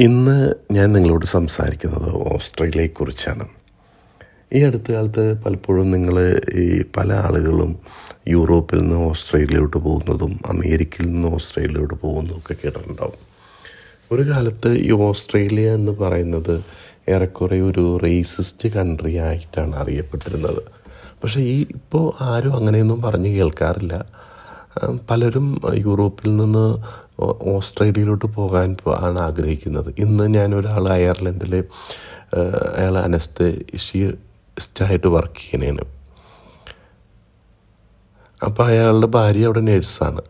ഇന്ന് ഞാൻ നിങ്ങളോട് സംസാരിക്കുന്നത് ഓസ്ട്രേലിയയെക്കുറിച്ചാണ്. ഈ അടുത്ത കാലത്ത് പലപ്പോഴും നിങ്ങൾ ഈ പല ആളുകളും യൂറോപ്പിൽ നിന്ന് ഓസ്ട്രേലിയയിലോട്ട് പോകുന്നതും അമേരിക്കയിൽ നിന്ന് ഓസ്ട്രേലിയയിലോട്ട് പോകുന്നതും ഒക്കെ കേട്ടിട്ടുണ്ടാവും. ഒരു കാലത്ത് ഈ ഓസ്ട്രേലിയ എന്ന് പറയുന്നത് ഏറെക്കുറെ ഒരു റേസിസ്റ്റ് കൺട്രി ആയിട്ടാണ് അറിയപ്പെട്ടിരുന്നത്. പക്ഷേ ഈ ഇപ്പോൾ ആരും അങ്ങനെയൊന്നും പറഞ്ഞ് കേൾക്കാറില്ല. പലരും യൂറോപ്പിൽ നിന്ന് ഓസ്ട്രേലിയയിലോട്ട് പോകാൻ ആണ് ആഗ്രഹിക്കുന്നത്. ഇന്ന് ഞാനൊരാൾ അയർലൻഡിലെ അയാൾ അനസ്തേഷ്യസ്റ്റായിട്ട് വർക്ക് ചെയ്യുന്നതാണ്. അപ്പോൾ അയാളുടെ ഭാര്യ അവിടെ നേഴ്സാണ്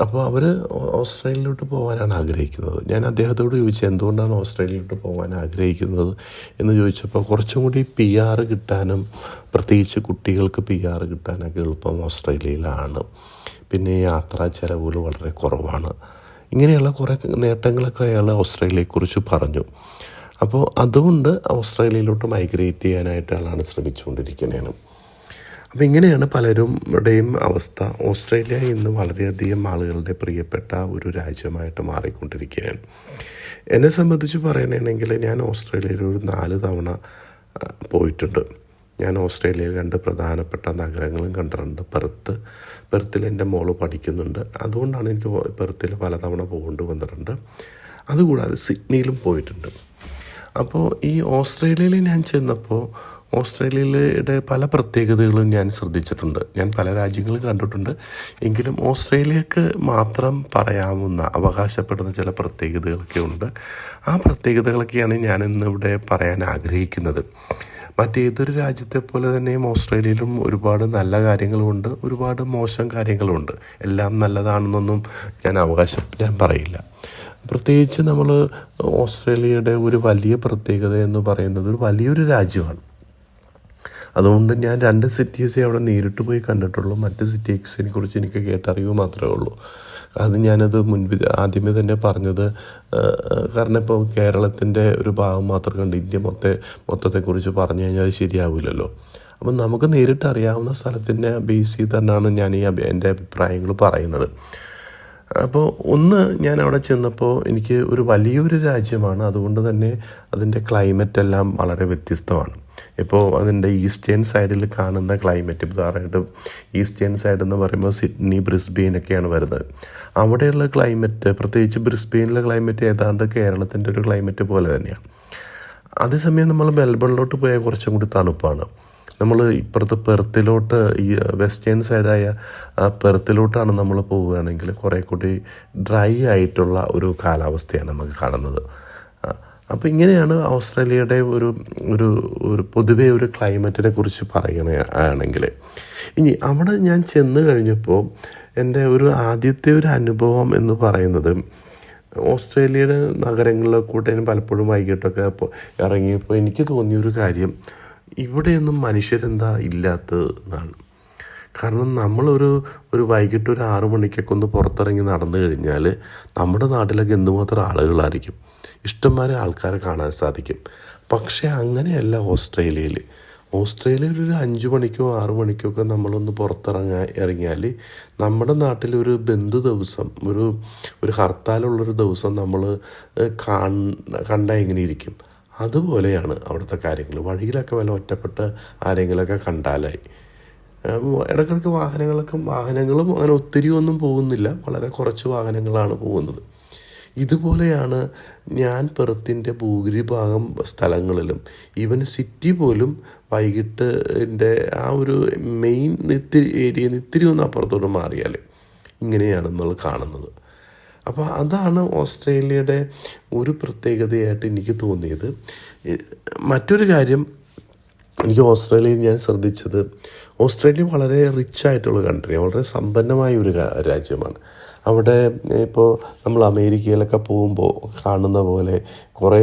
അപ്പോൾ അവർ ഓസ്ട്രേലിയയിലോട്ട് പോകാനാണ് ആഗ്രഹിക്കുന്നത്. ഞാൻ അദ്ദേഹത്തോട് ചോദിച്ചു എന്തുകൊണ്ടാണ് ഓസ്ട്രേലിയയിലോട്ട് പോകാൻ ആഗ്രഹിക്കുന്നത്? എന്ന് ചോദിച്ചപ്പോൾ കുറച്ചും കൂടി പി ആർ കിട്ടാനും പ്രത്യേകിച്ച് കുട്ടികൾക്ക് പി ആർ കിട്ടാനൊക്കെ എളുപ്പം ഓസ്ട്രേലിയയിലാണ്. പിന്നെ യാത്രാ ചെലവുകൾ വളരെ കുറവാണ്. ഇങ്ങനെയുള്ള കുറേ നേട്ടങ്ങളൊക്കെ അയാൾ ഓസ്ട്രേലിയയെക്കുറിച്ച് പറഞ്ഞു. അപ്പോൾ അതുകൊണ്ട് ഓസ്ട്രേലിയയിലോട്ട് മൈഗ്രേറ്റ് ചെയ്യാനായിട്ട് അയാളാണ് ശ്രമിച്ചുകൊണ്ടിരിക്കുന്നതാണ് അപ്പോൾ ഇങ്ങനെയാണ് പലരുടെയും അവസ്ഥ? ഓസ്ട്രേലിയ ഇന്ന് വളരെയധികം ആളുകളുടെ പ്രിയപ്പെട്ട ഒരു രാജ്യമായിട്ട് മാറിക്കൊണ്ടിരിക്കുകയാണ്. എന്നെ സംബന്ധിച്ച് പറയണമെങ്കിൽ ഞാൻ ഓസ്ട്രേലിയയിൽ ഒരു നാല് തവണ പോയിട്ടുണ്ട്. ഞാൻ ഓസ്ട്രേലിയയിൽ രണ്ട് പ്രധാനപ്പെട്ട നഗരങ്ങളും കണ്ടിട്ടുണ്ട്. പെർത്ത് പെർത്തിൽ എന്റെ മോൾ പഠിക്കുന്നുണ്ട്. അതുകൊണ്ടാണ് എനിക്ക് പെർത്തിൽ പലതവണ പോകേണ്ടി വന്നിട്ടുണ്ട്. അതുകൂടാതെ സിഡ്നിയിലും പോയിട്ടുണ്ട്. അപ്പോൾ ഈ ഓസ്ട്രേലിയയിൽ ഞാൻ ചെന്നപ്പോൾ ഓസ്ട്രേലിയയുടെ പല പ്രത്യേകതകളും ഞാൻ ശ്രദ്ധിച്ചിട്ടുണ്ട്. ഞാൻ പല രാജ്യങ്ങളും കണ്ടിട്ടുണ്ട്. എങ്കിലും ഓസ്ട്രേലിയക്ക് മാത്രം പറയാവുന്ന അവകാശപ്പെടുന്ന ചില പ്രത്യേകതകളൊക്കെ ഉണ്ട്. ആ പ്രത്യേകതകളൊക്കെയാണ് ഞാൻ ഇന്നിവിടെ പറയാൻ ആഗ്രഹിക്കുന്നത്. മറ്റേതൊരു രാജ്യത്തെ പോലെ തന്നെയും ഓസ്ട്രേലിയയിലും ഒരുപാട് നല്ല കാര്യങ്ങളുമുണ്ട് ഒരുപാട് മോശം കാര്യങ്ങളുമുണ്ട് എല്ലാം നല്ലതാണെന്നൊന്നും ഞാൻ അവകാശപ്പെടാൻ പറയില്ല. പ്രത്യേകിച്ച് നമ്മൾ ഓസ്ട്രേലിയയുടെ ഒരു വലിയ പ്രത്യേകത എന്ന് പറയുന്നത് ഒരു വലിയൊരു രാജ്യമാണ്. അതുകൊണ്ട് ഞാൻ രണ്ട് സിറ്റീസേ അവിടെ നേരിട്ട് പോയി കണ്ടിട്ടുള്ളൂ. മറ്റ് സിറ്റീസിനെ കുറിച്ച് എനിക്ക് കേട്ടറിവ് മാത്രമേ ഉള്ളൂ. അത് ഞാനത് മുൻപ് ആദ്യമേ തന്നെ പറഞ്ഞത് കാരണം ഇപ്പോൾ കേരളത്തിന്റെ ഒരു ഭാഗം മാത്രം കണ്ട് ഇന്ത്യ മൊത്ത മൊത്തത്തെക്കുറിച്ച് പറഞ്ഞു കഴിഞ്ഞാൽ അത് ശരിയാവില്ലല്ലോ അപ്പം നമുക്ക് നേരിട്ട് അറിയാവുന്ന സ്ഥലത്തിനെ ബേസ് ചെയ്ത് തന്നെയാണ് ഞാൻ ഈ എന്റെ അഭിപ്രായങ്ങൾ പറയുന്നത്. അപ്പോൾ ഒന്ന് ഞാൻ അവിടെ ചെന്നപ്പോൾ എനിക്ക് ഒരു വലിയൊരു രാജ്യമാണ്. അതുകൊണ്ട് തന്നെ അതിന്റെ ക്ലൈമറ്റ് എല്ലാം വളരെ വ്യത്യസ്തമാണ്. ഇപ്പോൾ അതിന്റെ ഈസ്റ്റേൺ സൈഡിൽ കാണുന്ന ക്ലൈമറ്റ് ഉദാഹരണമായിട്ട് ഈസ്റ്റേൺ സൈഡ് എന്ന് പറയുമ്പോൾ സിഡ്നി ബ്രിസ്ബെയിൻ ഒക്കെയാണ് വരുന്നത്. അവിടെയുള്ള ക്ലൈമറ്റ് പ്രത്യേകിച്ച് ബ്രിസ്ബെയിനിലെ ക്ലൈമറ്റ് ഏതാണ്ട് കേരളത്തിന്റെ ഒരു ക്ലൈമറ്റ് പോലെ തന്നെയാണ്. അതേസമയം നമ്മൾ മെൽബണിലോട്ട് പോയാൽ കുറച്ചും കൂടി തണുപ്പാണ്. നമ്മൾ ഇപ്പുറത്ത് പെർത്തിലോട്ട് ഈ വെസ്റ്റേൺ സൈഡായ പെർത്തിലോട്ടാണ് നമ്മൾ പോവുകയാണെങ്കിൽ കുറേ കൂടി ഡ്രൈ ആയിട്ടുള്ള ഒരു കാലാവസ്ഥയാണ് നമുക്ക് കാണുന്നത്. അപ്പോൾ ഇങ്ങനെയാണ് ഓസ്ട്രേലിയയുടെ ഒരു ഒരു ഒരു പൊതുവേ ഒരു ക്ലൈമറ്റിനെ കുറിച്ച് പറയുകയാണെങ്കിൽ ഇനി അവിടെ ഞാൻ ചെന്ന് കഴിഞ്ഞപ്പോൾ എന്റെ ഒരു ആദ്യത്തെ ഒരു അനുഭവം എന്ന് പറയുന്നത് ഓസ്ട്രേലിയയുടെ നഗരങ്ങളിലെ കൂടെ ഞാൻ പലപ്പോഴും വൈകിട്ടൊക്കെ അപ്പോൾ ഇറങ്ങിയപ്പോൾ എനിക്ക് തോന്നിയൊരു കാര്യം ഇവിടെയൊന്നും മനുഷ്യരെന്താ ഇല്ലാത്തത് എന്നാണ്. കാരണം നമ്മളൊരു ഒരു വൈകിട്ട് ഒരു ആറു മണിക്കൊക്കെ ഒന്ന് പുറത്തിറങ്ങി നടന്നു കഴിഞ്ഞാൽ നമ്മുടെ നാട്ടിലൊക്കെ എന്തുമാത്രം ആളുകളായിരിക്കും. ഇഷ്ടംമാരെ ആൾക്കാരെ കാണാൻ സാധിക്കും. പക്ഷേ അങ്ങനെയല്ല ഓസ്ട്രേലിയയിൽ. ഓസ്ട്രേലിയയിൽ ഒരു അഞ്ച് മണിക്കോ ആറു മണിക്കോ ഒക്കെ നമ്മളൊന്ന് പുറത്തിറങ്ങാ ഇറങ്ങിയാൽ നമ്മുടെ നാട്ടിൽ ഒരു ബന്ധു ദിവസം ഒരു ഒരു ഹർത്താലുള്ളൊരു ദിവസം നമ്മൾ കാണ കണ്ടാൽ എങ്ങനെ ഇരിക്കും? അതുപോലെയാണ് അവിടുത്തെ കാര്യങ്ങൾ വഴിയിലൊക്കെ വല്ല ഒറ്റപ്പെട്ട ആരെങ്കിലുമൊക്കെ കണ്ടാലായി. ഇടക്കിടക്ക് വാഹനങ്ങളൊക്കെ വാഹനങ്ങളും അങ്ങനെ ഒത്തിരി ഒന്നും പോകുന്നില്ല. വളരെ കുറച്ച് വാഹനങ്ങളാണ് പോകുന്നത്. ഇതുപോലെയാണ് ഞാൻ പെർത്തിന്റെ ഭൂരിഭാഗം സ്ഥലങ്ങളിലും. ഈവൻ സിറ്റി പോലും വൈകിട്ട് എന്റെ ആ ഒരു മെയിൻ ഇത്തിരി ഏരിയ ഇത്തിരി ഒന്ന് അപ്പുറത്തോട്ട് മാറിയാൽ ഇങ്ങനെയാണ് നമ്മൾ കാണുന്നത്. അപ്പോൾ അതാണ് ഓസ്ട്രേലിയയുടെ ഒരു പ്രത്യേകതയായിട്ട് എനിക്ക് തോന്നിയത്. മറ്റൊരു കാര്യം എനിക്ക് ഓസ്ട്രേലിയയിൽ ഞാൻ ശ്രദ്ധിച്ചത് ഓസ്ട്രേലിയ വളരെ റിച്ച് ആയിട്ടുള്ള കൺട്രിയാണ് വളരെ സമ്പന്നമായ ഒരു രാജ്യമാണ്. അവിടെ ഇപ്പോൾ നമ്മൾ അമേരിക്കയിലൊക്കെ പോകുമ്പോൾ കാണുന്ന പോലെ കുറേ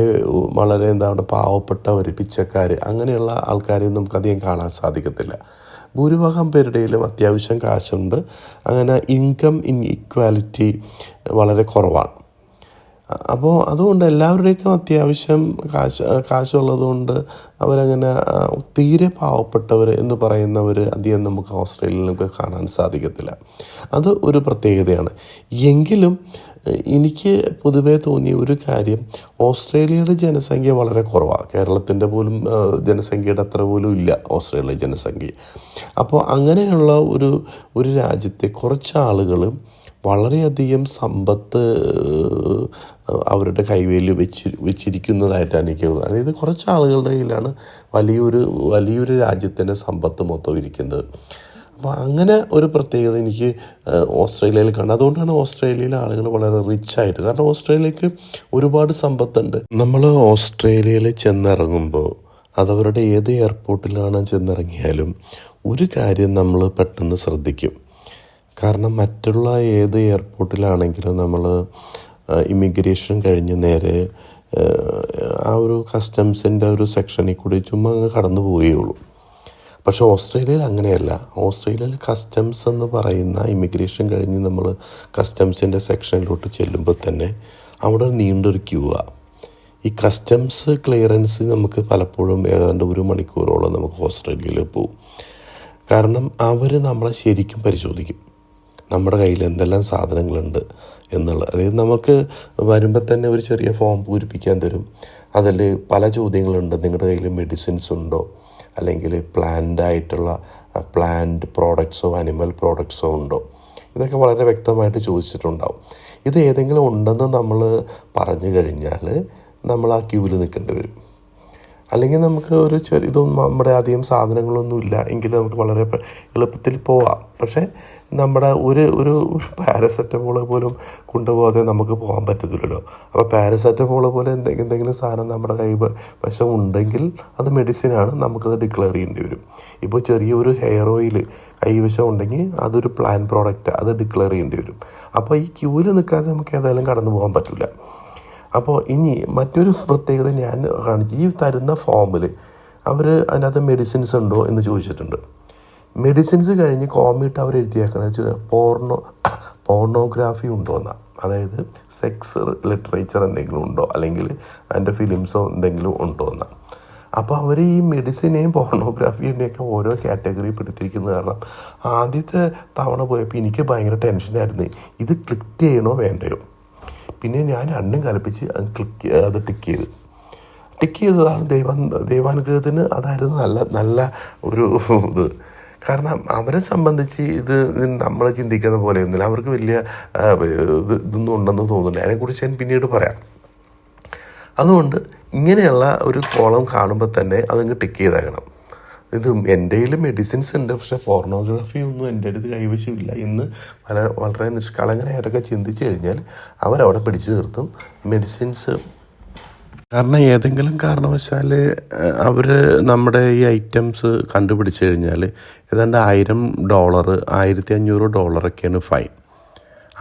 വളരെ എന്താ പറയുക ഒരു പിച്ചക്കാർ അങ്ങനെയുള്ള ആൾക്കാരെ നമുക്കധികം കാണാൻ സാധിക്കത്തില്ല. ഭൂരിഭാഗം പേരുടെയിലും അത്യാവശ്യം കാശുണ്ട്. അങ്ങനെ ഇൻകം ഇൻ ഇക്വാലിറ്റി വളരെ കുറവാണ്. അപ്പോൾ അതുകൊണ്ട് എല്ലാവരുടെയൊക്കെ അത്യാവശ്യം കാശ് കാശുള്ളതുകൊണ്ട് അവരങ്ങനെ തീരെ പാവപ്പെട്ടവർ എന്ന് പറയുന്നവർ അധികം നമുക്ക് ഓസ്ട്രേലിയയിൽ നമുക്ക് കാണാൻ സാധിക്കത്തില്ല. അത് ഒരു പ്രത്യേകതയാണ്. എങ്കിലും എനിക്ക് പൊതുവേ തോന്നിയ ഒരു കാര്യം ഓസ്ട്രേലിയയുടെ ജനസംഖ്യ വളരെ കുറവാണ് കേരളത്തിന്റെ പോലും ജനസംഖ്യയുടെ അത്ര പോലും ഇല്ല ഓസ്ട്രേലിയ ജനസംഖ്യ. അപ്പോൾ അങ്ങനെയുള്ള ഒരു ഒരു രാജ്യത്തെ കുറച്ച് ആളുകൾ വളരെയധികം സമ്പത്ത് അവരുടെ കൈവേലിൽ വെച്ച് വെച്ചിരിക്കുന്നതായിട്ടാണ് എനിക്ക് തോന്നുന്നത്. അതായത് കുറച്ച് ആളുകളുടെ കയ്യിലാണ് വലിയൊരു വലിയൊരു രാജ്യത്തിന്റെ സമ്പത്ത് മൊത്തം ഇരിക്കുന്നത്. അപ്പോൾ അങ്ങനെ ഒരു പ്രത്യേകത എനിക്ക് ഓസ്ട്രേലിയയിൽ കാണാം. അതുകൊണ്ടാണ് ഓസ്ട്രേലിയയിലെ ആളുകൾ വളരെ റിച്ച് ആയിട്ട്. കാരണം ഓസ്ട്രേലിയക്ക് ഒരുപാട് സമ്പത്തുണ്ട്. നമ്മൾ ഓസ്ട്രേലിയയിൽ ചെന്നിറങ്ങുമ്പോൾ അതവരുടെ ഏത് എയർപോർട്ടിലാണ് ചെന്നിറങ്ങിയാലും ഒരു കാര്യം നമ്മൾ പെട്ടെന്ന് ശ്രദ്ധിക്കും. കാരണം മറ്റുള്ള ഏത് എയർപോർട്ടിലാണെങ്കിലും നമ്മൾ ഇമിഗ്രേഷൻ കഴിഞ്ഞ് നേരെ ആ ഒരു കസ്റ്റംസിന്റെ ഒരു സെക്ഷനിൽ കൂടി ചുമ്മാ അങ്ങ് കടന്നു പോവുകയുള്ളൂ പക്ഷേ ഓസ്ട്രേലിയയിൽ അങ്ങനെയല്ല. ഓസ്ട്രേലിയയിൽ കസ്റ്റംസ് എന്ന് പറയുന്ന ഇമിഗ്രേഷൻ കഴിഞ്ഞ് നമ്മൾ കസ്റ്റംസിന്റെ സെക്ഷനിലോട്ട് ചെല്ലുമ്പോൾ തന്നെ അവിടെ നീണ്ടൊരു ക്യൂ ആ. ഈ കസ്റ്റംസ് ക്ലിയറൻസ് നമുക്ക് പലപ്പോഴും ഏതാണ്ട് ഒരു മണിക്കൂറോളം നമുക്ക് ഓസ്ട്രേലിയയിൽ പോവും. കാരണം അവർ നമ്മളെ ശരിക്കും പരിശോധിക്കും. നമ്മുടെ കയ്യിൽ എന്തെല്ലാം സാധനങ്ങളുണ്ട് എന്നുള്ളത് അതായത് നമുക്ക് വരുമ്പോൾ തന്നെ ഒരു ചെറിയ ഫോം പൂരിപ്പിക്കാൻ തരും. അതിൽ പല ചോദ്യങ്ങളുണ്ട്. നിങ്ങളുടെ കയ്യിൽ മെഡിസിൻസ് ഉണ്ടോ? അല്ലെങ്കിൽ പ്ലാൻഡ് ആയിട്ടുള്ള പ്ലാൻഡ് പ്രോഡക്ട്സോ അനിമൽ പ്രോഡക്ട്സോ ഉണ്ടോ? ഇതൊക്കെ വളരെ വ്യക്തമായിട്ട് ചോദിച്ചിട്ടുണ്ടാവും. ഇത് ഏതെങ്കിലും ഉണ്ടെന്ന് നമ്മൾ പറഞ്ഞു കഴിഞ്ഞാൽ നമ്മൾ ആ ക്യൂവിൽ നിൽക്കേണ്ടി വരും. അല്ലെങ്കിൽ നമുക്ക് ഒരു ചെറിയ ഇതൊന്നും നമ്മുടെ അധികം സാധനങ്ങളൊന്നും ഇല്ല എങ്കിൽ നമുക്ക് വളരെ എളുപ്പത്തിൽ പോവാം. പക്ഷേ നമ്മുടെ ഒരു ഒരു പാരസെറ്റമോൾ പോലും കൊണ്ടുപോകാതെ നമുക്ക് പോകാൻ പറ്റത്തില്ലല്ലോ. അപ്പോൾ പാരസെറ്റമോൾ പോലെ എന്തെങ്കിലും എന്തെങ്കിലും സാധനം നമ്മുടെ കൈ വശം ഉണ്ടെങ്കിൽ അത് മെഡിസിനാണ് നമുക്കത് ഡിക്ലെയർ ചെയ്യേണ്ടി വരും. ഇപ്പോൾ ചെറിയൊരു ഹെയർ ഓയിൽ കൈവശം ഉണ്ടെങ്കിൽ അതൊരു പ്ലാൻ പ്രോഡക്റ്റ് അത് ഡിക്ലെയർ ചെയ്യേണ്ടി വരും. അപ്പോൾ ഈ ക്യൂവിൽ നിൽക്കാതെ നമുക്ക് ഏതായാലും കടന്നു പോകാൻ പറ്റില്ല. അപ്പോൾ ഇനി മറ്റൊരു പ്രത്യേകത ഞാൻ കാണിച്ചു ഈ തരുന്ന ഫോമിൽ അവർ അതിനകത്ത് മെഡിസിൻസ് ഉണ്ടോ എന്ന് ചോദിച്ചിട്ടുണ്ട്. മെഡിസിൻസ് കഴിഞ്ഞ് കോമിട്ട് അവർ എഴുതിയേക്കുന്നത് പോർണോ പോർണോഗ്രാഫി ഉണ്ടോ എന്നാണ് അതായത് സെക്സ് ലിറ്ററേച്ചർ എന്തെങ്കിലും ഉണ്ടോ? അല്ലെങ്കിൽ അതിന്റെ ഫിലിംസോ എന്തെങ്കിലും ഉണ്ടോ എന്നാണ് അപ്പോൾ അവർ ഈ മെഡിസിനെയും പോർണോഗ്രാഫിയുടെയൊക്കെ ഓരോ കാറ്റഗറി പെടുത്തിയിരിക്കുന്നത് കാരണം ആദ്യത്തെ തവണ പോയപ്പോൾ എനിക്ക് ഭയങ്കര ടെൻഷനായിരുന്നു ഇത് ക്ലിക്ക് ചെയ്യണോ വേണ്ടയോ? പിന്നെ ഞാൻ രണ്ടും കൽപ്പിച്ച് അത് ക്ലിക്ക് അത് ടിക്ക് ചെയ്ത്. ടിക്ക് ചെയ്തതാണ് ദൈവ ദൈവാനുഗ്രഹത്തിന് അതായിരുന്നു നല്ല നല്ല ഒരു ഇത്. കാരണം അവരെ സംബന്ധിച്ച് ഇത് നമ്മൾ ചിന്തിക്കുന്ന പോലെയൊന്നുമില്ല അവർക്ക് വലിയ ഇത് ഇതൊന്നും ഉണ്ടെന്ന് തോന്നുന്നില്ല. അതിനെക്കുറിച്ച് ഞാൻ പിന്നീട് പറയാം. അതുകൊണ്ട് ഇങ്ങനെയുള്ള ഒരു കോളം കാണുമ്പോൾ തന്നെ അതങ്ങ് ടിക്ക് ചെയ്തേക്കണം. ഇത് എന്റെ കയ്യിൽ മെഡിസിൻസ് ഉണ്ട്. പക്ഷേ പോർണോഗ്രാഫി ഒന്നും എന്റെ അടുത്ത് കൈവശമില്ല എന്ന് വളരെ വളരെ നിഷ്കളങ്കനായിട്ടൊക്കെ ചിന്തിച്ചു കഴിഞ്ഞാൽ അവരവിടെ പിടിച്ചു നിർത്തും. മെഡിസിൻസ് കാരണം ഏതെങ്കിലും കാരണവശാൽ അവർ നമ്മുടെ ഈ ഐറ്റംസ് കണ്ടുപിടിച്ചു കഴിഞ്ഞാൽ ഏതാണ്ട് ആയിരം ഡോളർ ആയിരത്തി അഞ്ഞൂറ് ഡോളറൊക്കെയാണ് ഫൈൻ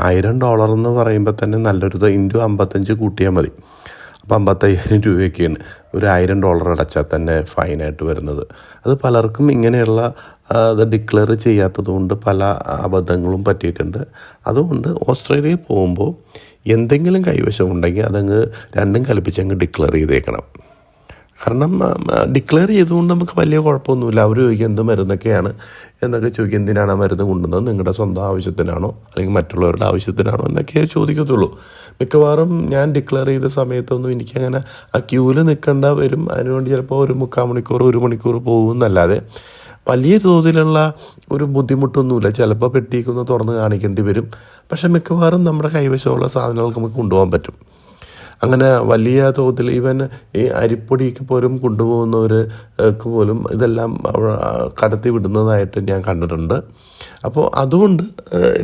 ആയിരം ഡോളർ എന്ന് പറയുമ്പോൾ തന്നെ നല്ലൊരു ഇന്റു അമ്പത്തഞ്ച് കൂട്ടിയാൽ മതി. അപ്പോൾ അമ്പത്തയ്യായിരം രൂപയൊക്കെയാണ് ഒരു ആയിരം ഡോളർ അടച്ചാൽ തന്നെ ഫൈനായിട്ട് വരുന്നത്. അത് പലർക്കും ഇങ്ങനെയുള്ള അത് ഡിക്ലെയർ ചെയ്യാത്തത് കൊണ്ട് പല അബദ്ധങ്ങളും പറ്റിയിട്ടുണ്ട്. അതുകൊണ്ട് ഓസ്ട്രേലിയയിൽ പോകുമ്പോൾ എന്തെങ്കിലും കൈവശം ഉണ്ടെങ്കിൽ അതങ്ങ് രണ്ടും കൽപ്പിച്ച് അങ്ങ് ഡിക്ലെയർ ചെയ്തേക്കണം. കാരണം ഡിക്ലെയർ ചെയ്തുകൊണ്ട് നമുക്ക് വലിയ കുഴപ്പമൊന്നുമില്ല. അവർ ചോദിക്കും എന്ത് മരുന്നൊക്കെയാണ്? എന്നൊക്കെ ചോദിക്കും എന്തിനാണ് ആ മരുന്ന് കൊണ്ടുവന്നത്? നിങ്ങളുടെ സ്വന്തം ആവശ്യത്തിനാണോ? അല്ലെങ്കിൽ മറ്റുള്ളവരുടെ ആവശ്യത്തിനാണോ? എന്നൊക്കെ ചോദിക്കത്തുള്ളൂ. മിക്കവാറും ഞാൻ ഡിക്ലെയർ ചെയ്ത സമയത്തൊന്നും എനിക്കങ്ങനെ ആ ക്യൂവിൽ നിൽക്കേണ്ട വരും. അതിനുവേണ്ടി ചിലപ്പോൾ ഒരു മുക്കാൽ മണിക്കൂർ ഒരു മണിക്കൂർ പോകും എന്നല്ലാതെ വലിയ തോതിലുള്ള ഒരു ബുദ്ധിമുട്ടൊന്നുമില്ല. ചിലപ്പോൾ പെട്ടിക്കൊന്ന് തുറന്ന് കാണിക്കേണ്ടി വരും. പക്ഷേ മിക്കവാറും നമ്മുടെ കൈവശമുള്ള സാധനങ്ങൾക്ക് നമുക്ക് കൊണ്ടുപോകാൻ പറ്റും. അങ്ങനെ വലിയ തോതിൽ ഈവൻ ഈ അരിപ്പൊടിക്ക് പോലും കൊണ്ടുപോകുന്നവർക്ക് പോലും ഇതെല്ലാം കടത്തി വിടുന്നതായിട്ട് ഞാൻ കണ്ടിട്ടുണ്ട്. അപ്പോൾ അതുകൊണ്ട്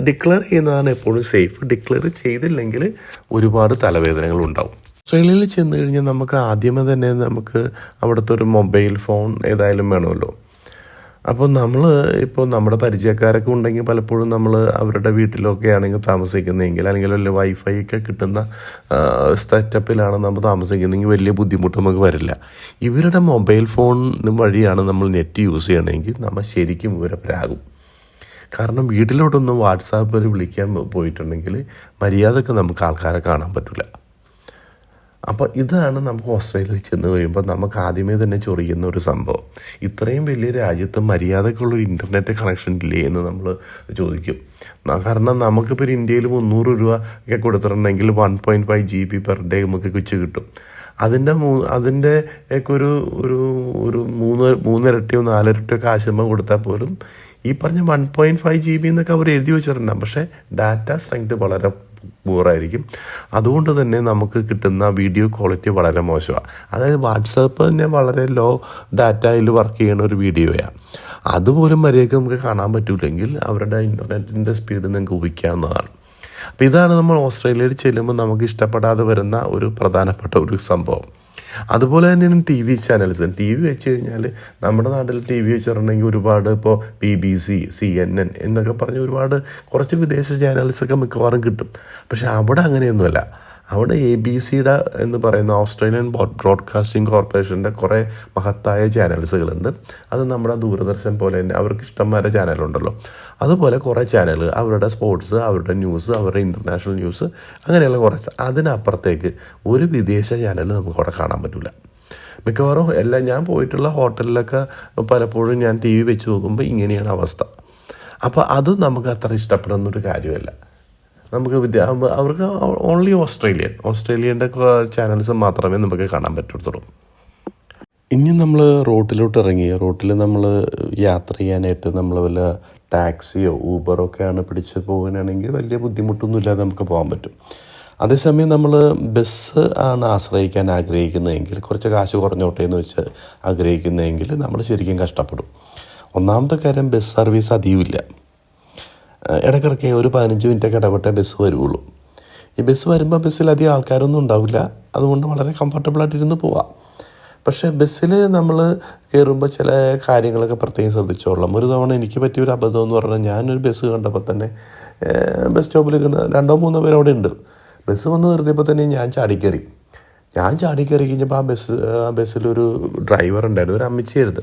ഡിക്ലെയർ ചെയ്യുന്നതാണ് എപ്പോഴും സേഫ് ഡിക്ലെയർ ചെയ്തില്ലെങ്കിൽ ഒരുപാട് തലവേദനകൾ ഉണ്ടാവും. ഓസ്ട്രേലിയയിൽ ചെന്ന് കഴിഞ്ഞാൽ നമുക്ക് ആദ്യമേ തന്നെ നമുക്ക് അവിടുത്തെ ഒരു മൊബൈൽ ഫോൺ ഏതായാലും വേണമല്ലോ. അപ്പോൾ നമ്മൾ ഇപ്പോൾ നമ്മുടെ പരിചയക്കാരൊക്കെ ഉണ്ടെങ്കിൽ പലപ്പോഴും നമ്മൾ അവരുടെ വീട്ടിലൊക്കെ ആണെങ്കിൽ താമസിക്കുന്നതെങ്കിൽ അല്ലെങ്കിൽ വലിയ വൈഫൈ ഒക്കെ കിട്ടുന്ന സെറ്റപ്പിലാണ് നമ്മൾ താമസിക്കുന്നതെങ്കിൽ വലിയ ബുദ്ധിമുട്ട് നമുക്ക് വരില്ല. ഇവരുടെ മൊബൈൽ ഫോൺ വഴിയാണ് നമ്മൾ നെറ്റ് യൂസ് ചെയ്യണമെങ്കിൽ നമ്മൾ ശരിക്കും വിവരപ്രാകും. കാരണം വീട്ടിലോട്ടൊന്നും വാട്സാപ്പിൽ വിളിക്കാൻ പോയിട്ടുണ്ടെങ്കിൽ മര്യാദയ്ക്ക് നമുക്ക് ആൾക്കാരെ കാണാൻ പറ്റില്ല അപ്പോൾ ഇതാണ് നമുക്ക് ഓസ്ട്രേലിയയിൽ ചെന്ന് കഴിയുമ്പോൾ നമുക്ക് ആദ്യമേ തന്നെ ചൊറിയുന്ന ഒരു സംഭവം. ഇത്രയും വലിയ രാജ്യത്ത് മര്യാദക്കുള്ളൊരു ഇന്റർനെറ്റ് കണക്ഷൻ ഇല്ലേ എന്ന് നമ്മൾ ചോദിക്കും. കാരണം നമുക്കിപ്പോൾ ഒരു ഇന്ത്യയിൽ മുന്നൂറ് രൂപ ഒക്കെ കൊടുത്തിട്ടുണ്ടെങ്കിൽ one point five G B per day നമുക്ക് കുച്ച് കിട്ടും. അതിന്റെ മൂ അതിന്റെ ഒക്കെ ഒരു ഒരു ഒരു മൂന്ന് മൂന്നിരട്ടിയോ നാലിരട്ടിയോ കാശുമ്പോൾ കൊടുത്താൽ പോലും ഈ പറഞ്ഞ one point five G B എന്നൊക്കെ അവർ എഴുതി വെച്ചിട്ടുണ്ടാകും പക്ഷേ ഡാറ്റ സ്ട്രെങ്ത് വളരെ പൂറായിരിക്കും അതുകൊണ്ട് തന്നെ നമുക്ക് കിട്ടുന്ന വീഡിയോ ക്വാളിറ്റി വളരെ മോശമാണ് അതായത് വാട്സാപ്പ് തന്നെ വളരെ ലോ ഡാറ്റയിൽ വർക്ക് ചെയ്യുന്ന ഒരു വീഡിയോയാണ് അതുപോലും മര്യാദയ്ക്ക് നമുക്ക് കാണാൻ പറ്റില്ലെങ്കിൽ അവരുടെ ഇന്റർനെറ്റിന്റെ സ്പീഡ് നിങ്ങൾക്ക് ഊഹിക്കാവുന്നതാണ്. അപ്പോൾ ഇതാണ് നമ്മൾ ഓസ്ട്രേലിയയിൽ ചെല്ലുമ്പോൾ നമുക്ക് ഇഷ്ടപ്പെടാതെ വരുന്ന ഒരു പ്രധാനപ്പെട്ട ഒരു സംഭവം. അതുപോലെ തന്നെയാണ് T V channels T V വെച്ച് കഴിഞ്ഞാൽ നമ്മുടെ നാട്ടിൽ ടി വി വെച്ചിട്ടുണ്ടെങ്കിൽ ഒരുപാട് ഇപ്പോൾ B B C C N N എന്നൊക്കെ പറഞ്ഞ് ഒരുപാട് കുറച്ച് വിദേശ ചാനൽസൊക്കെ മിക്കവാറും കിട്ടും. പക്ഷെ അവിടെ അങ്ങനെയൊന്നുമല്ല. അവിടെ എ ബി സിയുടെ എന്ന് പറയുന്ന ഓസ്ട്രേലിയൻ ബ്രോഡ്കാസ്റ്റിംഗ് കോർപ്പറേഷന്റെ കുറേ മഹത്തായ ചാനൽസുകളുണ്ട് അത് നമ്മുടെ ദൂരദർശൻ പോലെ തന്നെ അവർക്ക് ഇഷ്ടംമാരെ ചാനലുണ്ടല്ലോ അതുപോലെ കുറേ ചാനലുകൾ അവരുടെ സ്പോർട്സ് അവരുടെ ന്യൂസ് അവരുടെ ഇന്റർനാഷണൽ ന്യൂസ് അങ്ങനെയുള്ള കുറേ അതിനപ്പുറത്തേക്ക് ഒരു വിദേശ ചാനൽ നമുക്ക് അവിടെ കാണാൻ പറ്റില്ല മിക്കവാറും എല്ലാം ഞാൻ പോയിട്ടുള്ള ഹോട്ടലിലൊക്കെ പലപ്പോഴും ഞാൻ ടി വി വെച്ച് നോക്കുമ്പോൾ ഇങ്ങനെയാണ് അവസ്ഥ. അപ്പോൾ അത് നമുക്ക് അത്ര ഇഷ്ടപ്പെടുന്നൊരു കാര്യമല്ല. നമുക്ക് വിദ്യ അവർക്ക് ഓൺലി ഓസ്ട്രേലിയൻ ഓസ്ട്രേലിയന്റെ ചാനൽസ് മാത്രമേ നമുക്ക് കാണാൻ പറ്റത്തുള്ളൂ. ഇനി നമ്മൾ റോട്ടിലോട്ട് ഇറങ്ങി. റോട്ടിൽ നമ്മൾ യാത്ര ചെയ്യാനായിട്ട് നമ്മൾ വല്ല ടാക്സിയോ ഊബറോ ഒക്കെയാണ് പിടിച്ച് പോകുകയാണെങ്കിൽ വലിയ ബുദ്ധിമുട്ടൊന്നുമില്ലാതെ നമുക്ക് പോകാൻ പറ്റും. അതേസമയം നമ്മൾ ബസ് ആണ് ആശ്രയിക്കാൻ ആഗ്രഹിക്കുന്നതെങ്കിൽ കുറച്ച് കാശ് കുറഞ്ഞോട്ടെ എന്ന് വെച്ച് ആഗ്രഹിക്കുന്നതെങ്കിൽ നമ്മൾ ശരിക്കും കഷ്ടപ്പെടും. ഒന്നാമത്തെ കാര്യം ബസ് സർവീസ് അധികമില്ല. ഇടയ്ക്കിടയ്ക്ക് ഒരു പതിനഞ്ച് മിനിറ്റൊക്കെ ഇടപെട്ടേ ബസ് വരുള്ളൂ ഈ ബസ് വരുമ്പോൾ ബസ്സിൽ അധികം ആൾക്കാരൊന്നും ഉണ്ടാവില്ല. അതുകൊണ്ട് വളരെ കംഫർട്ടബിളായിട്ട് ഇരുന്ന് പോവാം. പക്ഷേ ബസ്സിൽ നമ്മൾ കയറുമ്പോൾ ചില കാര്യങ്ങളൊക്കെ പ്രത്യേകം ശ്രദ്ധിച്ചോളാം ഒരു തവണ എനിക്ക് പറ്റിയ ഒരു അബദ്ധം എന്ന് പറഞ്ഞാൽ ഞാനൊരു ബസ് കണ്ടപ്പോൾ തന്നെ ബസ് സ്റ്റോപ്പിൽ രണ്ടോ മൂന്നോ പേരവിടെ ഉണ്ട്. ബസ് വന്ന് നിർത്തിയപ്പോൾ തന്നെ ഞാൻ ചാടിക്കയറി ഞാൻ ചാടിക്കയറി കഴിഞ്ഞപ്പോൾ ആ ബസ് ആ ബസ്സിലൊരു ഡ്രൈവർ ഉണ്ടായിരുന്നു. ഒരു അമ്മച്ചിയായിരുന്നു.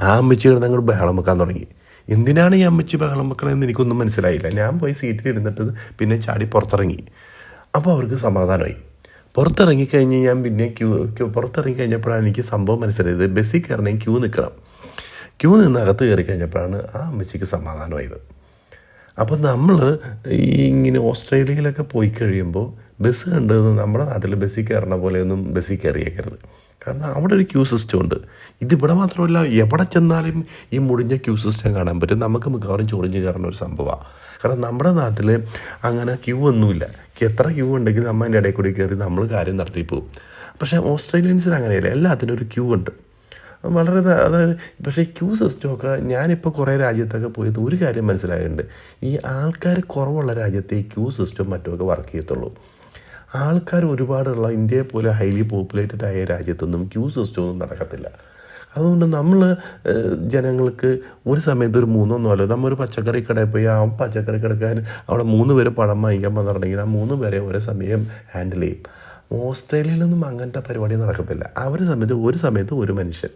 ആ അമ്മച്ചി കിടന്ന് അങ്ങോട്ട് ബഹളം വെക്കാൻ തുടങ്ങി. എന്തിനാണ് ഈ അമ്മച്ചി ബഹളം വെക്കണമെന്ന് എനിക്കൊന്നും മനസ്സിലായില്ല. ഞാൻ പോയി സീറ്റിൽ ഇരുന്നിട്ട് പിന്നെ ചാടി പുറത്തിറങ്ങി. അപ്പോൾ അവർക്ക് സമാധാനമായി. പുറത്തിറങ്ങി കഴിഞ്ഞ് ഞാൻ പിന്നെ ക്യൂ ക്യൂ പുറത്തിറങ്ങി കഴിഞ്ഞപ്പോഴാണ് എനിക്ക് സംഭവം മനസ്സിലായത്. ബസ്സിൽ കയറണേ ക്യൂ നിൽക്കണം. ക്യൂ നിന്ന് അകത്ത് കയറി കഴിഞ്ഞപ്പോഴാണ് ആ അമ്മച്ചിക്ക് സമാധാനമായത്. അപ്പോൾ നമ്മൾ ഈ ഇങ്ങനെ ഓസ്ട്രേലിയയിലൊക്കെ പോയി കഴിയുമ്പോൾ ബസ് കണ്ടത് നമ്മുടെ നാട്ടിൽ ബസ്സിൽ കയറണ പോലെയൊന്നും ബസ്സിൽ കയറിയേക്കരുത്. കാരണം അവിടെ ഒരു ക്യൂ സിസ്റ്റം ഉണ്ട്. ഇതിവിടെ മാത്രമല്ല എവിടെ ചെന്നാലും ഈ മുടിഞ്ഞ ക്യൂ സിസ്റ്റം കാണാൻ പറ്റും. നമുക്ക് മിക്കവാറും ചൊറിഞ്ഞ് കയറുന്ന ഒരു സംഭവമാണ് കാരണം നമ്മുടെ നാട്ടിൽ അങ്ങനെ ക്യൂ ഒന്നുമില്ല. എത്ര ക്യൂ ഉണ്ടെങ്കിൽ നമ്മൾ അതിന്റെ ഇടയിൽ കൂടി കയറി നമ്മൾ കാര്യം നടത്തി പോകും പക്ഷേ ഓസ്ട്രേലിയൻസിന് അങ്ങനെയല്ല. എല്ലാത്തിനും ഒരു ക്യൂ ഉണ്ട്. വളരെ അതായത് പക്ഷേ ക്യൂ സിസ്റ്റമൊക്കെ ഞാനിപ്പോൾ കുറേ രാജ്യത്തൊക്കെ പോയത് ഒരു കാര്യം മനസ്സിലായിട്ടുണ്ട്. ഈ ആൾക്കാർ കുറവുള്ള രാജ്യത്തെ ഈ ക്യൂ സിസ്റ്റം മറ്റുമൊക്കെ വർക്ക് ചെയ്യത്തുള്ളൂ. ആൾക്കാർ ഒരുപാടുള്ള ഇന്ത്യയെ പോലെ ഹൈലി പോപ്പുലേറ്റഡ് ആയ രാജ്യത്തൊന്നും ക്യൂ സിസ്റ്റമൊന്നും നടക്കത്തില്ല. അതുകൊണ്ട് നമ്മൾ ജനങ്ങൾക്ക് ഒരു സമയത്ത് ഒരു മൂന്നോ നാലോ നമ്മൾ ഒരു പച്ചക്കറി കടയിൽ പോയി ആ പച്ചക്കറി കടക്കാരൻ അവിടെ മൂന്ന് പേര് പഴം വാങ്ങിക്കാൻ വന്നിട്ടുണ്ടെങ്കിൽ ആ മൂന്ന് പേരെ ഒരേ സമയം ഹാൻഡിൽ ചെയ്യും. ഓസ്ട്രേലിയയിലൊന്നും അങ്ങനത്തെ പരിപാടി നടക്കത്തില്ല. അവർ സമയത്ത് ഒരു സമയത്ത് ഒരു മനുഷ്യൻ.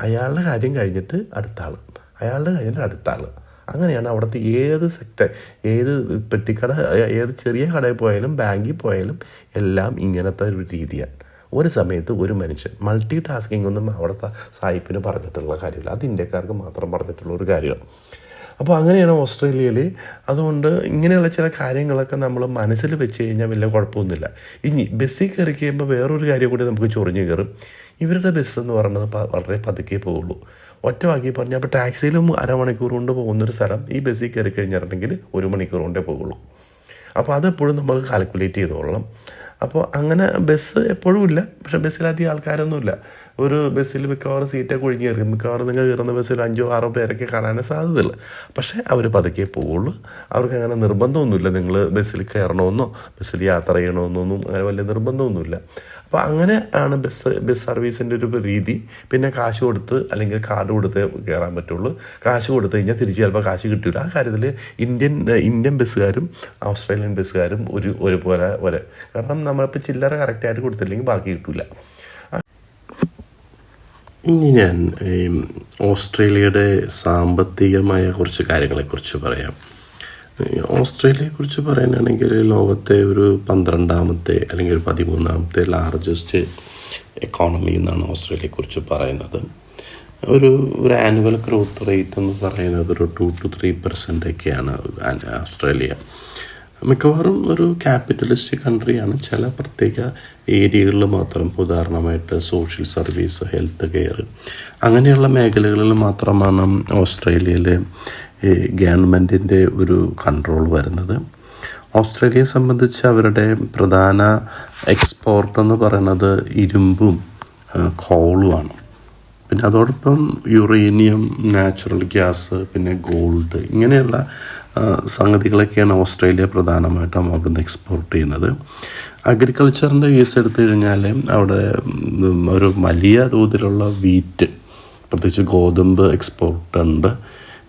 അയാളുടെ കാര്യം കഴിഞ്ഞിട്ട് അടുത്ത ആൾ അയാളുടെ കഴിഞ്ഞിട്ട് അടുത്ത ആൾ അങ്ങനെയാണ് അവിടുത്തെ ഏത് സെക്ടർ ഏത് പെട്ടിക്കട ഏത് ചെറിയ കടയിൽ പോയാലും ബാങ്കിൽ പോയാലും എല്ലാം ഇങ്ങനത്തെ ഒരു രീതിയാണ്. ഒരു സമയത്ത് ഒരു മനുഷ്യൻ മൾട്ടി ടാസ്കിംഗ് ഒന്നും അവിടുത്തെ സായിപ്പിന് പറഞ്ഞിട്ടുള്ള കാര്യമില്ല. അത് ഇന്ത്യക്കാർക്ക് മാത്രം പറഞ്ഞിട്ടുള്ള ഒരു കാര്യമാണ്. അപ്പോൾ അങ്ങനെയാണ് ഓസ്ട്രേലിയയിൽ അതുകൊണ്ട് ഇങ്ങനെയുള്ള ചില കാര്യങ്ങളൊക്കെ നമ്മൾ മനസ്സിൽ വെച്ച് കഴിഞ്ഞാൽ വലിയ കുഴപ്പമൊന്നുമില്ല. ഇനി ബസ്സിൽ കയറി കഴിയുമ്പോൾ വേറൊരു കാര്യം കൂടി നമുക്ക് ചൊറിഞ്ഞ് കയറും. ഇവരുടെ ബസ് എന്ന് പറയുന്നത് വളരെ പതുക്കെ പോവുള്ളൂ ഒറ്റ വാക്കി പറഞ്ഞാൽ അപ്പോൾ ടാക്സിയിലും അരമണിക്കൂർ കൊണ്ട് പോകുന്നൊരു സ്ഥലം ഈ ബസ്സിൽ കയറി കഴിഞ്ഞിട്ടുണ്ടെങ്കിൽ ഒരു മണിക്കൂർ കൊണ്ടേ പോകുള്ളൂ. അപ്പോൾ അതെപ്പോഴും നമ്മൾ കാൽക്കുലേറ്റ് ചെയ്തോളണം. അപ്പോൾ അങ്ങനെ ബസ് എപ്പോഴും ഇല്ല. പക്ഷേ ബസ്സിലധികം ആൾക്കാരൊന്നുമില്ല. ഒരു ബസ്സിൽ മിക്കവാറും സീറ്റൊക്കെ ഒഴിഞ്ഞു കയറി മിക്കവാറും നിങ്ങൾ കയറുന്ന ബസ്സിൽ അഞ്ചോ ആറോ പേരൊക്കെ കാണാനേ സാധ്യതയില്ല. പക്ഷേ അവർ പതുക്കെ പോവുള്ളൂ. അവർക്ക് അങ്ങനെ നിർബന്ധമൊന്നുമില്ല നിങ്ങൾ ബസ്സിൽ കയറണമെന്നോ ബസ്സിൽ യാത്ര ചെയ്യണമെന്നൊന്നും അങ്ങനെ വലിയ നിർബന്ധമൊന്നുമില്ല. അപ്പോൾ അങ്ങനെ ആണ് ബസ് ബസ് സർവീസിന്റെ ഒരു രീതി. പിന്നെ കാശ് കൊടുത്ത് അല്ലെങ്കിൽ കാർഡ് കൊടുത്ത് കയറാൻ പറ്റുള്ളൂ. കാശ് കൊടുത്ത് കഴിഞ്ഞാൽ തിരിച്ച് ചിലപ്പോൾ കാശ് കിട്ടില്ല ആ കാര്യത്തിൽ ഇന്ത്യൻ ഇന്ത്യൻ ബസ്സുകാരും ഓസ്ട്രേലിയൻ ബസ്സുകാരും ഒരു ഒരുപോലെ വരെ കാരണം നമ്മളിപ്പോൾ ചില്ലറ കറക്റ്റായിട്ട് കൊടുത്തില്ലെങ്കിൽ ബാക്കി കിട്ടില്ല ഇനി ഞാൻ ഓസ്ട്രേലിയയുടെ സാമ്പത്തികമായ കുറച്ച് കാര്യങ്ങളെക്കുറിച്ച് പറയാം. ഓസ്ട്രേലിയയെക്കുറിച്ച് പറയാനാണെങ്കിൽ ലോകത്തെ ഒരു പന്ത്രണ്ടാമത്തെ അല്ലെങ്കിൽ ഒരു പതിമൂന്നാമത്തെ ലാർജസ്റ്റ് എക്കോണമി എന്നാണ് ഓസ്ട്രേലിയയെക്കുറിച്ച് പറയുന്നത്. ഒരു ഒരു ആനുവൽ ഗ്രോത്ത് റേറ്റ് എന്ന് പറയുന്നത് ഒരു ടു ടു ത്രീ പെർസെന്റ് ഒക്കെയാണ് ഓസ്ട്രേലിയ മിക്കവാറും ഒരു ക്യാപിറ്റലിസ്റ്റ് കൺട്രിയാണ് ചില പ്രത്യേക ഏരിയകളിൽ മാത്രം ഉദാഹരണമായിട്ട് സോഷ്യൽ സർവീസ് ഹെൽത്ത് കെയർ അങ്ങനെയുള്ള മേഖലകളിൽ മാത്രമാണ് ഓസ്ട്രേലിയയിലെ ഗവൺമെന്റിന്റെ ഒരു കൺട്രോൾ വരുന്നത്. ഓസ്ട്രേലിയയെ സംബന്ധിച്ച് അവരുടെ പ്രധാന എക്സ്പോർട്ട് എന്ന് പറയുന്നത് ഇരുമ്പും കോളുമാണ് പിന്നെ അതോടൊപ്പം യുറേനിയം നാച്ചുറൽ ഗ്യാസ് പിന്നെ ഗോൾഡ് ഇങ്ങനെയുള്ള സംഗതികളൊക്കെയാണ് ഓസ്ട്രേലിയ പ്രധാനമായിട്ടും അവിടുന്ന് എക്സ്പോർട്ട് ചെയ്യുന്നത്. അഗ്രികൾച്ചറിന്റെ കേസ് എടുത്തു കഴിഞ്ഞാൽ അവിടെ ഒരു വലിയ തോതിലുള്ള വീറ്റ് പ്രത്യേകിച്ച് ഗോതമ്പ് എക്സ്പോർട്ട് ഉണ്ട്.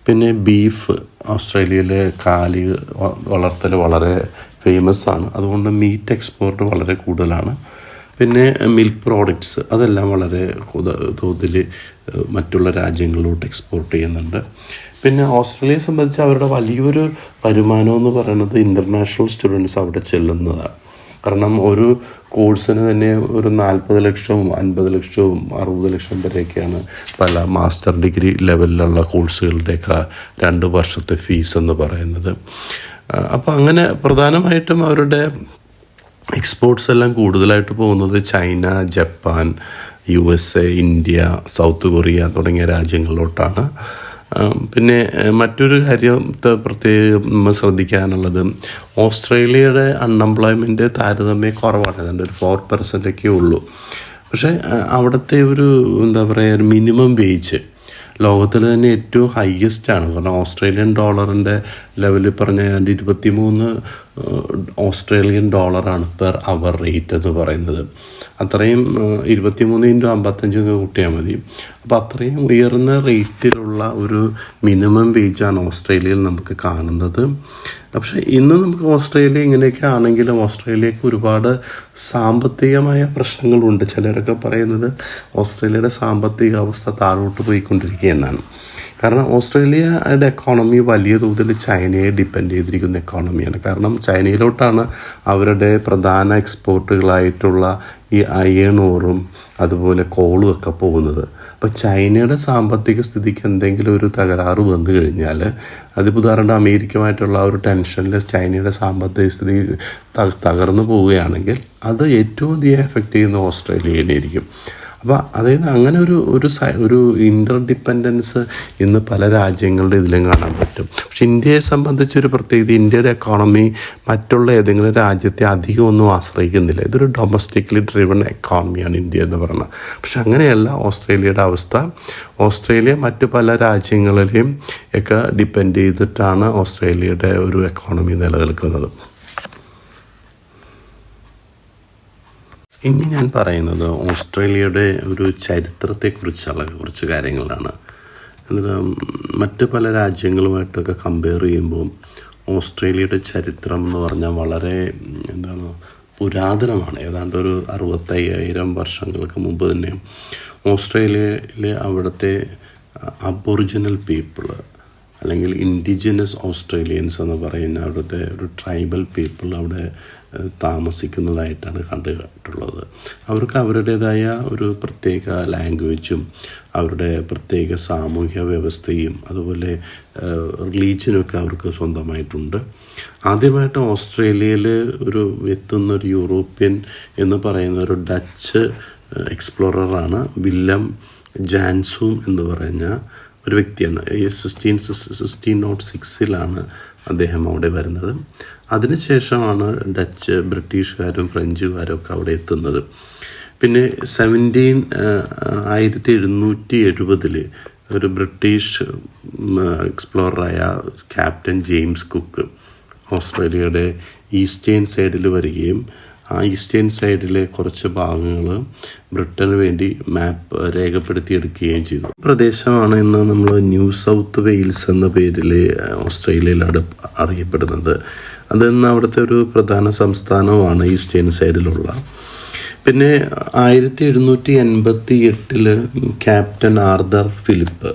പിന്നെ ബീഫ് ഓസ്ട്രേലിയയിലെ കാലി വളർത്തൽ വളരെ ഫേമസ് ആണ്. അതുകൊണ്ട് മീറ്റ് എക്സ്പോർട്ട് വളരെ കൂടുതലാണ്. പിന്നെ മിൽക്ക് പ്രോഡക്റ്റ്സ് അതെല്ലാം വളരെ തോതിൽ മറ്റുള്ള രാജ്യങ്ങളിലോട്ട് എക്സ്പോർട്ട് ചെയ്യുന്നുണ്ട്. പിന്നെ ഓസ്ട്രേലിയയെ സംബന്ധിച്ച് അവരുടെ വലിയൊരു വരുമാനം എന്ന് പറയുന്നത് ഇന്റർനാഷണൽ സ്റ്റുഡൻസ് അവിടെ ചെല്ലുന്നതാണ്. കാരണം ഒരു കോഴ്സിന് തന്നെ ഒരു നാൽപ്പത് ലക്ഷവും അൻപത് ലക്ഷവും അറുപത് ലക്ഷം വരെയൊക്കെയാണ് പല മാസ്റ്റർ ഡിഗ്രി ലെവലിലുള്ള കോഴ്സുകളുടെയൊക്കെ രണ്ട് വർഷത്തെ ഫീസ് എന്ന് പറയുന്നത്. അപ്പോൾ അങ്ങനെ പ്രധാനമായിട്ടും അവരുടെ എക്സ്പോർട്സ് എല്ലാം കൂടുതലായിട്ട് പോകുന്നത് China Japan U S A India South Korea തുടങ്ങിയ രാജ്യങ്ങളിലോട്ടാണ്. പിന്നെ മറ്റൊരു കാര്യത്തെ പ്രത്യേകം നമ്മൾ ശ്രദ്ധിക്കാനുള്ളത് ഓസ്ട്രേലിയയുടെ അൺഎംപ്ലോയ്മെന്റ് താരതമ്യ കുറവാണ്. ഏതാണ്ട് ഒരു ഫോർ പെർസെന്റ് ഒക്കെ ഉള്ളൂ. പക്ഷേ അവിടുത്തെ ഒരു എന്താ പറയുക ഒരു മിനിമം വേജ് ലോകത്തിൽ തന്നെ ഏറ്റവും ഹയസ്റ്റ് ആണ്. കാരണം ഓസ്ട്രേലിയൻ ഡോളറിന്റെ ലെവലിൽ പറഞ്ഞ ഏതാണ്ട് ഇരുപത്തി മൂന്ന് ഓസ്ട്രേലിയൻ ഡോളറാണ് പെർ അവർ റേറ്റ് എന്ന് പറയുന്നത്. അത്രയും ഇരുപത്തി മൂന്ന് ഇന്റു അമ്പത്തഞ്ച് കൂട്ടിയാൽ മതി. അപ്പോൾ അത്രയും ഉയർന്ന റേറ്റിലുള്ള ഒരു മിനിമം വേജാണ് ഓസ്ട്രേലിയയിൽ നമുക്ക് കാണുന്നത്. പക്ഷേ ഇന്ന് നമുക്ക് ഓസ്ട്രേലിയ ഇങ്ങനെയൊക്കെ ആണെങ്കിലും ഓസ്ട്രേലിയക്ക് ഒരുപാട് സാമ്പത്തികമായ പ്രശ്നങ്ങളുണ്ട്. ചിലരൊക്കെ പറയുന്നത് ഓസ്ട്രേലിയയുടെ സാമ്പത്തിക അവസ്ഥ താഴോട്ട് പോയിക്കൊണ്ടിരിക്കുക എന്നാണ് കാരണം ഓസ്ട്രേലിയയുടെ എക്കോണമി വലിയ തോതിൽ ചൈനയെ ഡിപ്പെൻഡ് ചെയ്തിരിക്കുന്ന എക്കോണമിയാണ് കാരണം ചൈനയിലോട്ടാണ് അവരുടെ പ്രധാന എക്സ്പോർട്ടുകളായിട്ടുള്ള ഈ അയൺ ഓറും അതുപോലെ കോളും ഒക്കെ പോകുന്നത്. അപ്പോൾ ചൈനയുടെ സാമ്പത്തിക സ്ഥിതിക്ക് എന്തെങ്കിലും ഒരു തകരാറ് വന്നു കഴിഞ്ഞാൽ അതിപ്പോൾ ഉദാഹരണം അമേരിക്കയുമായിട്ടുള്ള ഒരു ടെൻഷനിൽ ചൈനയുടെ സാമ്പത്തിക സ്ഥിതി തകർന്നു പോവുകയാണെങ്കിൽ അത് ഏറ്റവും അധികം എഫക്റ്റ് ചെയ്യുന്ന ഓസ്ട്രേലിയയിലായിരിക്കും. അപ്പോൾ അതായത് അങ്ങനെ ഒരു ഒരു ഒരു ഇന്റർ ഡിപ്പെൻഡൻസ് ഇന്ന് പല രാജ്യങ്ങളുടെ ഇതിലും കാണാൻ പറ്റും. പക്ഷെ ഇന്ത്യയെ സംബന്ധിച്ചൊരു പ്രത്യേകത ഇന്ത്യയുടെ എക്കോണമി മറ്റുള്ള ഏതെങ്കിലും രാജ്യത്തെ അധികമൊന്നും ആശ്രയിക്കുന്നില്ല. ഇതൊരു ഡൊമസ്റ്റിക്കലി ഡ്രിവൺ എക്കോണമിയാണ് ഇന്ത്യ എന്ന് പറയുന്നത്. പക്ഷെ അങ്ങനെയല്ല ഓസ്ട്രേലിയയുടെ അവസ്ഥ. ഓസ്ട്രേലിയ മറ്റ് പല രാജ്യങ്ങളിലെയും ഒക്കെ ഡിപ്പെൻഡ് ചെയ്തിട്ടാണ് ഓസ്ട്രേലിയയുടെ ഒരു എക്കോണമി നിലനിൽക്കുന്നത്. ഇനി ഞാൻ പറയുന്നത് ഓസ്ട്രേലിയയുടെ ഒരു ചരിത്രത്തെക്കുറിച്ചുള്ള കുറച്ച് കാര്യങ്ങളാണ്. എന്നിട്ട് മറ്റ് പല രാജ്യങ്ങളുമായിട്ടൊക്കെ കമ്പയർ ചെയ്യുമ്പോൾ ഓസ്ട്രേലിയയുടെ ചരിത്രം എന്ന് പറഞ്ഞാൽ വളരെ എന്താണ് പുരാതനമാണ്. ഏതാണ്ട് ഒരു അറുപത്തയ്യായിരം വർഷങ്ങൾക്ക് മുമ്പ് തന്നെ ഓസ്ട്രേലിയയിലെ അവിടുത്തെ അബൊറിജിനൽ പീപ്പിൾ അല്ലെങ്കിൽ ഇൻഡിജിനസ് ഓസ്ട്രേലിയൻസ് എന്ന് പറയുന്ന അവിടുത്തെ ഒരു ട്രൈബൽ പീപ്പിൾ അവിടെ താമസിക്കുന്നതായിട്ടാണ് കണ്ടിട്ടുള്ളത് അവർക്ക് അവരുടേതായ ഒരു പ്രത്യേക ലാംഗ്വേജും അവരുടെ പ്രത്യേക സാമൂഹ്യ വ്യവസ്ഥയും അതുപോലെ റിലീജിയനൊക്കെ അവർക്ക് സ്വന്തമായിട്ടുണ്ട്. ആദ്യമായിട്ട് ഓസ്ട്രേലിയയിൽ ഒരു എത്തുന്ന ഒരു യൂറോപ്യൻ എന്ന് പറയുന്ന ഒരു ഡച്ച് എക്സ്പ്ലോററാണ് വില്ലം ജാൻസൂം എന്ന് പറഞ്ഞ ഒരു വ്യക്തിയാണ്. സിക്സ്റ്റീൻ സിക്സ്റ്റീൻ നോട്ട് സിക്സിലാണ് അദ്ദേഹം അവിടെ വരുന്നത്. അതിനുശേഷമാണ് ഡച്ച് ബ്രിട്ടീഷുകാരും ഫ്രഞ്ചുകാരും ഒക്കെ അവിടെ എത്തുന്നത്. പിന്നെ സെവന്റീൻ ആയിരത്തി എഴുന്നൂറ്റി എഴുപതിൽ ഒരു ബ്രിട്ടീഷ് എക്സ്പ്ലോററായ ക്യാപ്റ്റൻ ജെയിംസ് കുക്ക് ഓസ്ട്രേലിയയുടെ ഈസ്റ്റേൺ സൈഡിൽ വരികയും ആ ഈസ്റ്റേൺ സൈഡിലെ കുറച്ച് ഭാഗങ്ങൾ ബ്രിട്ടന് വേണ്ടി മാപ്പ് രേഖപ്പെടുത്തിയെടുക്കുകയും ചെയ്തു. പ്രദേശമാണ് ഇന്ന് നമ്മൾ ന്യൂ സൗത്ത് വെയിൽസ് എന്ന പേരിൽ ഓസ്ട്രേലിയയിൽ അടു അറിയപ്പെടുന്നത്. അതിന്ന് അവിടുത്തെ ഒരു പ്രധാന സംസ്ഥാനമാണ് ഈസ്റ്റേൺ സൈഡിലുള്ള. പിന്നെ ആയിരത്തി എഴുന്നൂറ്റി എൺപത്തി എട്ടിൽ ക്യാപ്റ്റൻ ആർദർ ഫിലിപ്പ്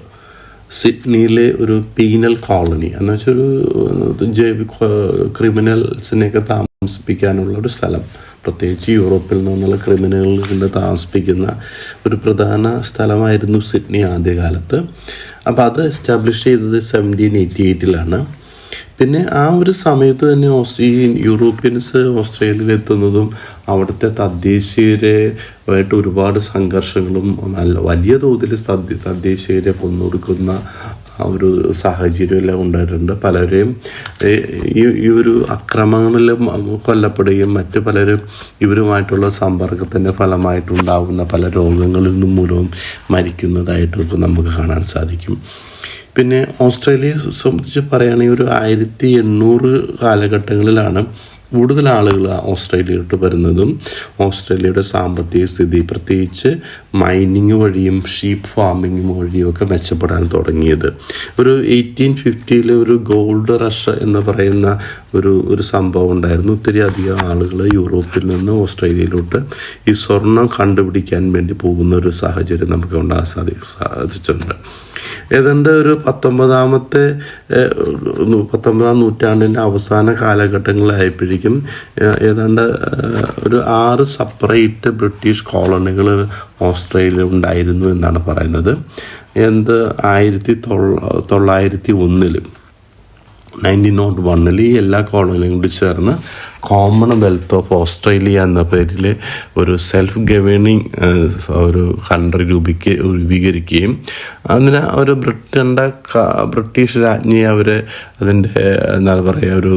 സിഡ്നിയിലെ ഒരു പീനൽ കോളനി എന്ന് വെച്ചാൽ ഒരു ജൈവ ക്രിമിനൽസിനെയൊക്കെ താമസിപ്പിക്കാനുള്ള ഒരു സ്ഥലം. പ്രത്യേകിച്ച് യൂറോപ്പിൽ നിന്നുള്ള ക്രിമിനലുകളെ താമസിപ്പിക്കുന്ന ഒരു പ്രധാന സ്ഥലമായിരുന്നു സിഡ്നി ആദ്യകാലത്ത്. അപ്പോൾ അത് എസ്റ്റാബ്ലിഷ് ചെയ്തത് സെവന്റീൻ എയ്റ്റി എയ്റ്റിലാണ് പിന്നെ ആ ഒരു സമയത്ത് തന്നെ ഓസ്ട്രീ യൂറോപ്യൻസ് ഓസ്ട്രേലിയയിൽ എത്തുന്നതും അവിടുത്തെ തദ്ദേശീയരെ ആയിട്ട് ഒരുപാട് സംഘർഷങ്ങളും നല്ല വലിയ തോതിൽ തദ്ദേശീയരെ കൊന്നൊടുക്കുന്ന ഒരു സാഹചര്യം എല്ലാം ഉണ്ടായിട്ടുണ്ട്. പലരെയും ഈ ഒരു അക്രമങ്ങളിൽ കൊല്ലപ്പെടുകയും മറ്റ് പലരും ഇവരുമായിട്ടുള്ള സമ്പർക്കത്തിന്റെ ഫലമായിട്ടുണ്ടാകുന്ന പല രോഗങ്ങളിൽ നിന്നും മൂലവും മരിക്കുന്നതായിട്ടൊക്കെ നമുക്ക് കാണാൻ സാധിക്കും. പിന്നെ ഓസ്ട്രേലിയയെ സംബന്ധിച്ച് പറയുകയാണെങ്കിൽ ഒരു ആയിരത്തി എണ്ണൂറ് കാലഘട്ടങ്ങളിലാണ് കൂടുതൽ ആളുകൾ ഓസ്ട്രേലിയയിലോട്ട് വരുന്നതും ഓസ്ട്രേലിയയുടെ സാമ്പത്തിക സ്ഥിതി പ്രത്യേകിച്ച് മൈനിങ് വഴിയും ഷീപ്പ് ഫാമിംഗ് വഴിയും ഒക്കെ മെച്ചപ്പെടാൻ തുടങ്ങിയത്. ഒരു എയ്റ്റീൻ ഫിഫ്റ്റിയിൽ ഒരു ഗോൾഡ് റഷ് എന്ന് പറയുന്ന ഒരു ഒരു സംഭവം ഉണ്ടായിരുന്നു. ഒത്തിരി അധികം ആളുകൾ യൂറോപ്പിൽ നിന്ന് ഓസ്ട്രേലിയയിലോട്ട് ഈ സ്വർണം കണ്ടുപിടിക്കാൻ വേണ്ടി പോകുന്ന ഒരു സാഹചര്യം നമുക്ക് ഉണ്ടാകാൻ സാധി സാധിച്ചിട്ടുണ്ട്. ഏതാണ്ട് ഒരു പത്തൊമ്പതാമത്തെ പത്തൊമ്പതാം നൂറ്റാണ്ടിന്റെ അവസാന കാലഘട്ടങ്ങളായപ്പോഴേക്കും ഏതാണ്ട് ഒരു ആറ് സെപ്പറേറ്റ് ബ്രിട്ടീഷ് കോളനികൾ ഓസ്ട്രേലിയ ഉണ്ടായിരുന്നു എന്നാണ് പറയുന്നത്. എന്ത് ആയിരത്തി തൊള്ള തൊള്ളായിരത്തി ഒന്നിൽ നയന്റീൻ നോട്ട് വണ്ണിൽ ഈ എല്ലാ കോളനിയും കൂടി ചേർന്ന് കോമൺവെൽത്ത് ഓഫ് ഓസ്ട്രേലിയ എന്ന പേരിൽ ഒരു സെൽഫ് ഗവേണിങ് ഒരു കൺട്രി രൂപീക രൂപീകരിക്കുകയും അതിന് ഒരു ബ്രിട്ടന്റെ ബ്രിട്ടീഷ് രാജ്ഞിയെ അവർ അതിന്റെ എന്താണ് പറയുക ഒരു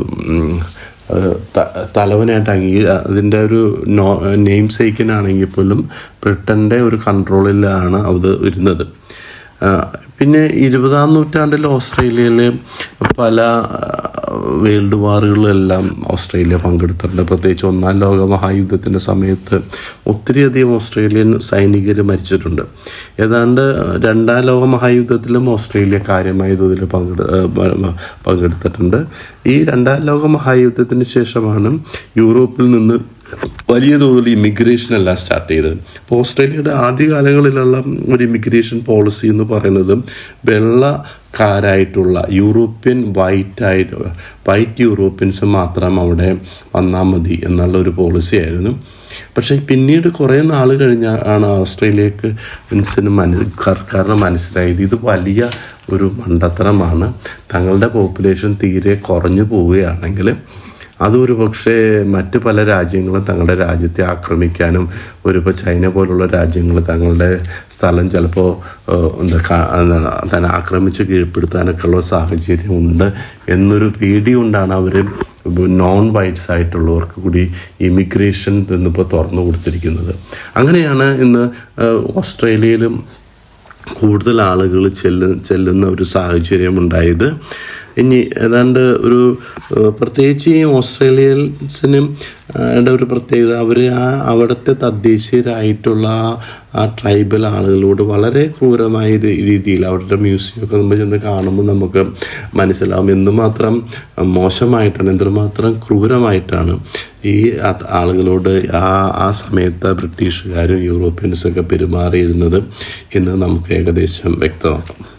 തലവനായിട്ട് അംഗീ അതിന്റെ ഒരു നോ നെയിം സേക്കിനാണെങ്കിൽ പോലും ബ്രിട്ടന്റെ ഒരു കൺട്രോളിലാണ് അത് വരുന്നത് പിന്നെ ഇരുപതാം നൂറ്റാണ്ടിൽ ഓസ്ട്രേലിയയിൽ പല വേൾഡ് വാറുകളിലെല്ലാം ഓസ്ട്രേലിയ പങ്കെടുത്തിട്ടുണ്ട്. പ്രത്യേകിച്ച് ഒന്നാം ലോക മഹായുദ്ധത്തിന്റെ സമയത്ത് ഒത്തിരിയധികം ഓസ്ട്രേലിയൻ സൈനികർ മരിച്ചിട്ടുണ്ട്. ഏതാണ്ട് രണ്ടാം ലോക മഹായുദ്ധത്തിലും ഓസ്ട്രേലിയ കാര്യമായ തോതിൽ പങ്കെടു പങ്കെടുത്തിട്ടുണ്ട്. ഈ രണ്ടാം ലോക മഹായുദ്ധത്തിന് ശേഷമാണ് യൂറോപ്പിൽ നിന്ന് വലിയ തോതിൽ ഇമിഗ്രേഷൻ എല്ലാം സ്റ്റാർട്ട് ചെയ്തത്. അപ്പോൾ ഓസ്ട്രേലിയയുടെ ആദ്യകാലങ്ങളിലുള്ള ഒരു ഇമിഗ്രേഷൻ പോളിസി എന്ന് പറയുന്നത് വെള്ളക്കാരായിട്ടുള്ള യൂറോപ്യൻ വൈറ്റ് ആയിട്ട് വൈറ്റ് യൂറോപ്യൻസ് മാത്രം അവിടെ വന്നാൽ മതി എന്നുള്ള ഒരു പോളിസി ആയിരുന്നു. പക്ഷേ പിന്നീട് കുറേ നാൾ കഴിഞ്ഞാണ് ഓസ്ട്രേലിയക്ക് മനസ്സിന് മനസ് സർക്കാരിന് മനസ്സിലായത് ഇത് വലിയ ഒരു മണ്ടത്തരമാണ്. തങ്ങളുടെ പോപ്പുലേഷൻ തീരെ കുറഞ്ഞു പോവുകയാണെങ്കിൽ അതൊരു പക്ഷേ മറ്റു പല രാജ്യങ്ങളും തങ്ങളുടെ രാജ്യത്തെ ആക്രമിക്കാനും ഒരു ഇപ്പോൾ ചൈന പോലുള്ള രാജ്യങ്ങൾ തങ്ങളുടെ സ്ഥലം ചിലപ്പോൾ എന്താ തന്നെ ആക്രമിച്ച് കീഴ്പ്പെടുത്താനൊക്കെ ഉള്ള സാഹചര്യം ഉണ്ട് എന്നൊരു പേടി കൊണ്ടാണ് അവർ നോൺ വൈറ്റ്സ് ആയിട്ടുള്ളവർക്ക് കൂടി ഇമിഗ്രേഷൻ ഇന്നിപ്പോൾ തുറന്നു കൊടുത്തിരിക്കുന്നത്. അങ്ങനെയാണ് ഇന്ന് ഓസ്ട്രേലിയയിലും കൂടുതൽ ആളുകൾ ചെല്ലു ചെല്ലുന്ന ഒരു സാഹചര്യം ഉണ്ടായത്. ഇനി ഏതാണ്ട് ഒരു പ്രത്യേകിച്ച് ഈ ഓസ്ട്രേലിയൻസിനും ഒരു പ്രത്യേകത. അവർ ആ അവിടുത്തെ തദ്ദേശീയരായിട്ടുള്ള ആ ട്രൈബൽ ആളുകളോട് വളരെ ക്രൂരമായ രീതിയിൽ അവരുടെ മ്യൂസിയമൊക്കെ നമ്മൾ ചെന്ന് കാണുമ്പോൾ നമുക്ക് മനസ്സിലാവും. എന്തുമാത്രം മോശമായിട്ടാണ് എന്തുമാത്രം ക്രൂരമായിട്ടാണ് ഈ ആളുകളോട് ആ ആ സമയത്ത് ബ്രിട്ടീഷുകാരും യൂറോപ്യൻസൊക്കെ പെരുമാറിയിരുന്നത് എന്ന് നമുക്ക് ഏകദേശം വ്യക്തമാക്കാം.